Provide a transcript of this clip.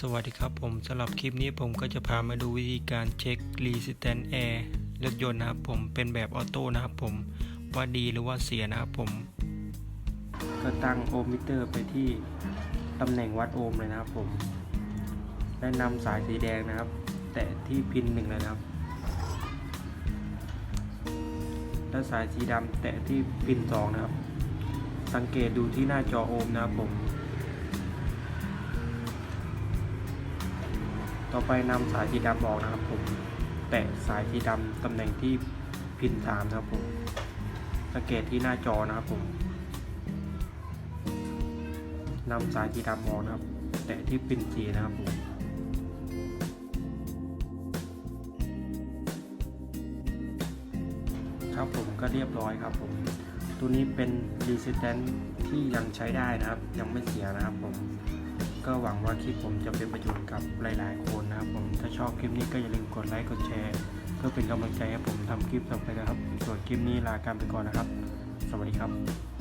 สวัสดีครับผมสำหรับคลิปนี้ผมก็จะพามาดูวิธีการเช็ค Resistance Air รถยนต์นะครับผมเป็นแบบออโต้นะครับผมว่าดีหรือว่าเสียนะครับผม ก็ตั้งโอห์มมิเตอร์ไปที่ตำแหน่งวัดโอห์มเลยนะครับผมและนำสายสีแดงนะครับ แตะที่พินหนึ่งเลยนะครับ และสายสีดำแตะที่พินสองนะครับ สังเกตดูที่หน้าจอโอห์มนะครับผม ต่อไปนำสายสีดำออกนะครับผม แตะสายสีดำตำแหน่งที่พินสามนะครับผม สังเกตที่หน้าจอนะครับผมนำสายสีดำออกนะครับ แตะที่พินสีนะครับผมครับผมก็เรียบร้อยครับผม ตัวนี้เป็น resistant ที่ยังใช้ได้นะครับ ยังไม่เสียนะครับผม ก็หวังว่าคลิปผมจะเป็นประโยชน์กับหลาย ๆ คนนะครับผมถ้าชอบคลิปนี้ก็อย่าลืมกดไลค์กดแชร์เพื่อเป็นกำลังใจให้ผมทำคลิปต่อไปนะครับส่วนคลิปนี้ลาการไปก่อนนะครับ สวัสดีครับ